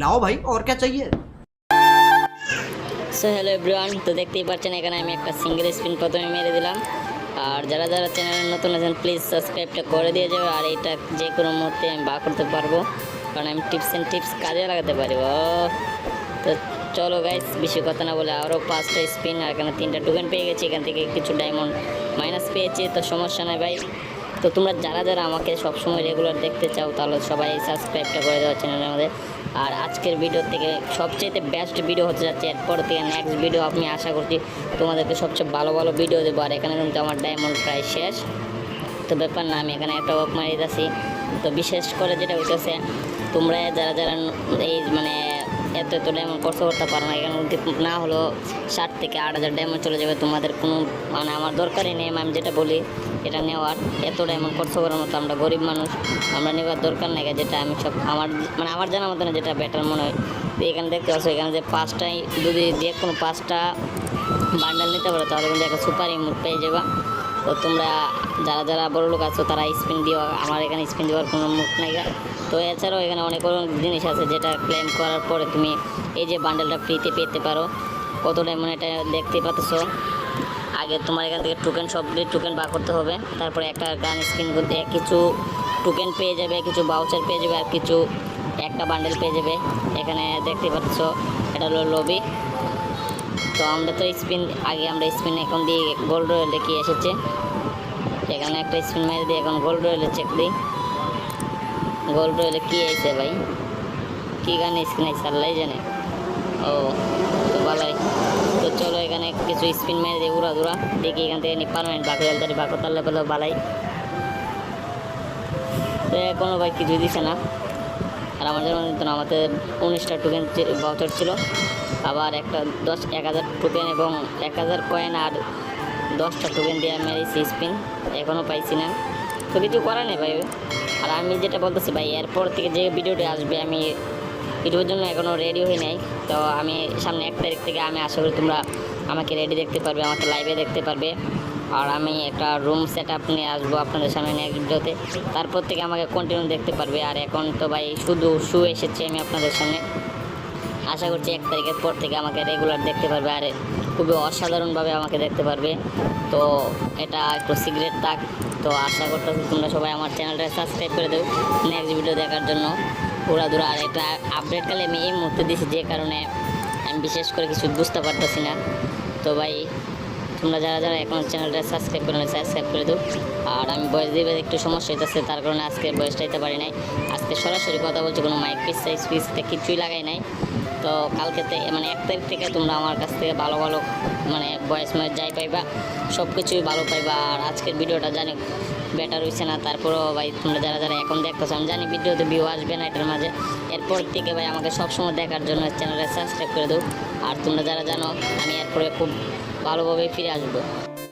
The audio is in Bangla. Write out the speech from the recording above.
लाओ भाई और क्या चाहिए সো হ্যালো এভরিওয়ান তো দেখতেই পাচ্ছেন এখানে আমি একটা সিঙ্গেল স্পিন প্রথমে মেরে দিলাম আর যারা যারা চ্যানেলে নতুন আছেন প্লিজ সাবস্ক্রাইবটা করে দিয়ে যাবে আর এটা যে কোনো মুহূর্তে আমি বা করতে পারবো কারণ আমি টিপস অ্যান্ড টিপস কাজে লাগাতে পারি ও তো চলো গাইস বেশি কথা না বলে আরও পাঁচটা স্পিন আর এখানে তিনটা টোকেন পেয়ে গেছি এখান থেকে কিছু ডায়মন্ড মাইনাস পেয়েছি তো সমস্যা নাই ভাই তো তোমরা যারা যারা আমাকে সবসময় রেগুলার দেখতে চাও, তাহলে সবাই সাবস্ক্রাইবটা করে দেওয়া চ্যানেলের মধ্যে। আর আজকের ভিডিও থেকে সবচেয়ে বেস্ট ভিডিও হতে যাচ্ছে, এরপর থেকে নেক্সট ভিডিও আমি আশা করছি তোমাদেরকে সবচেয়ে ভালো ভালো ভিডিও দেবো। আর এখানে কিন্তু আমার ডায়মন্ড প্রায় শেষ। তো ব্যাপার না, আমি এখানে একটা ওয়াক মারি দিতেছি। তো বিশেষ করে যেটা হইতেছে, তোমরা যারা যারা এই মানে এত এত ডায়মন্ড খরচ করতে পারো না, এখানে না হলো ষাট থেকে আট হাজার ডায়মন্ড চলে যাবে তোমাদের কোনো মানে আমার দরকারই নেই আমি যেটা বলি, এটা নেওয়ার। এত ডায়মন্ড খরচ করার মতো আমরা গরিব মানুষ, আমরা নেওয়ার দরকার নেই যেটা আমি সব আমার মানে আমার জানার মতো না যেটা বেটার মনে হয়। তো এখানে দেখতে পাচ্ছ, এখানে যে পাঁচটাই, যদি যে কোনো পাঁচটা বান্ডেল নিতে পারো, তাহলে কিন্তু একটা সুপার ইমোট পেয়ে যাবা। তো তোমরা যারা যারা বড় লোক আছো, তারা স্পিন দিও। আমার এখানে স্পিন দেওয়ার কোনো মুখ নাই তো এছাড়াও এখানে অনেক অনেক জিনিস আছে যেটা ক্লেম করার পরে তুমি এই যে বান্ডেলটা ফ্রিতে পেতে পারো। কত ডায়মন্ড এটা দেখতে পাচ্ছ। আগে তোমার এখান থেকে টোকেন সবগুলি টোকেন বার করতে হবে। তারপরে একটা গান স্ক্রিন করতে কিছু টোকেন পেয়ে যাবে, কিছু বাউচার পেয়ে যাবে, আর কিছু একটা বান্ডেল পেয়ে যাবে। এখানে দেখতে পাচ্ছ, এটা হলো লবি তো আমরা তো স্পিন, আগে আমরা স্পিন এখন দিয়ে গোল্ড রয়েলে কি এসেছে? এখানে একটা স্পিন মেরে দিয়ে এখন গোল্ড রয়েলে চেক দিই। গোল্ড রয়েলে কি এসেছে ভাই? কী গান স্ক্রিন আছে আল্লাহ জানে। ও, তো ভালোই। তো চলো এখানে কিছু স্পিন মেরে দিয়ে উড়া দুরা দেখি এখান থেকে পারমানেন্ট বাকি তারি বাকো তাল্লে পেলে বালাই তো এখনও ভাই কিছুই দিছে না। আর না আমাদের উনিশটা টোকেন বাউচার ছিল। আবার একটা দশ, এক হাজার টোকেন এবং এক হাজার কয়েন আর দশটা টোকেন দিয়ে মেরেছি স্পিন। এখনও পাইছি না। তো কিছু করার নেই ভাই। আর আমি যেটা বলতেছি ভাই, এরপর থেকে যে ভিডিওটি আসবে আমি ভিডিওর জন্য এখনও রেডি হই নাই। তো আমি সামনে এক তারিখ থেকে আমি আশা করি তোমরা আমাকে রেডি দেখতে পারবে, আমাকে লাইভে দেখতে পারবে। আর আমি একটা রুম সেট আপ নিয়ে আসব আপনাদের সামনে নেক্সট ভিডিওতে। তারপর থেকে আমাকে কন্টিনিউ দেখতে পারবে। আর এখন তো ভাই শুধু শু এসেছে আমি আপনাদের সামনে। আশা করছি এক তারিখের পর থেকে আমাকে রেগুলার দেখতে পারবে আর খুবই অসাধারণভাবে আমাকে দেখতে পারবে। তো এটা একটু সিগ্রেট থাক। তো আশা করতেছি তোমরা সবাই আমার চ্যানেলটা সাবস্ক্রাইব করে দেবে নেক্সট ভিডিও দেখার জন্য। পুরা দূরা আর এটা আপডেট কালে আমি এই মুহূর্তে দিছি যে কারণে আমি বিশেষ করে কিছু বুঝতে পারতেছি না। তো ভাই তোমরা যারা যারা এখন চ্যানেলটা সাবস্ক্রাইব করে সাবস্ক্রাইব করে দাও। আর আমি বয়স দিয়ে একটু সমস্যা হইতেছে, তার কারণে আজকে বয়সটা হইতে পারি নাই। আজকে সরাসরি কথা বলছি কোনো মাইক পিস সাইজ পিসতে কিছুই লাগাই নাই। তো কালকে থেকে মানে এক তারিখ থেকে তোমরা আমার কাছ থেকে ভালো ভালো মানে বয়স মানে যাই পাইবা সব কিছুই ভালো পাইবা। আর আজকের ভিডিওটা জানি বেটার হয়েছে না, তারপরেও ভাই তোমরা যারা যারা এখন দেখতেছো, আমি জানি ভিডিওতে ভিউ আসবে না এটার মাঝে। এরপর থেকে ভাই আমাকে সবসময় দেখার জন্য চ্যানেলটা সাবস্ক্রাইব করে দাও। আর তোমরা যারা জানো, আমি এরপরে খুব ভালোভাবে ফিরে আসব।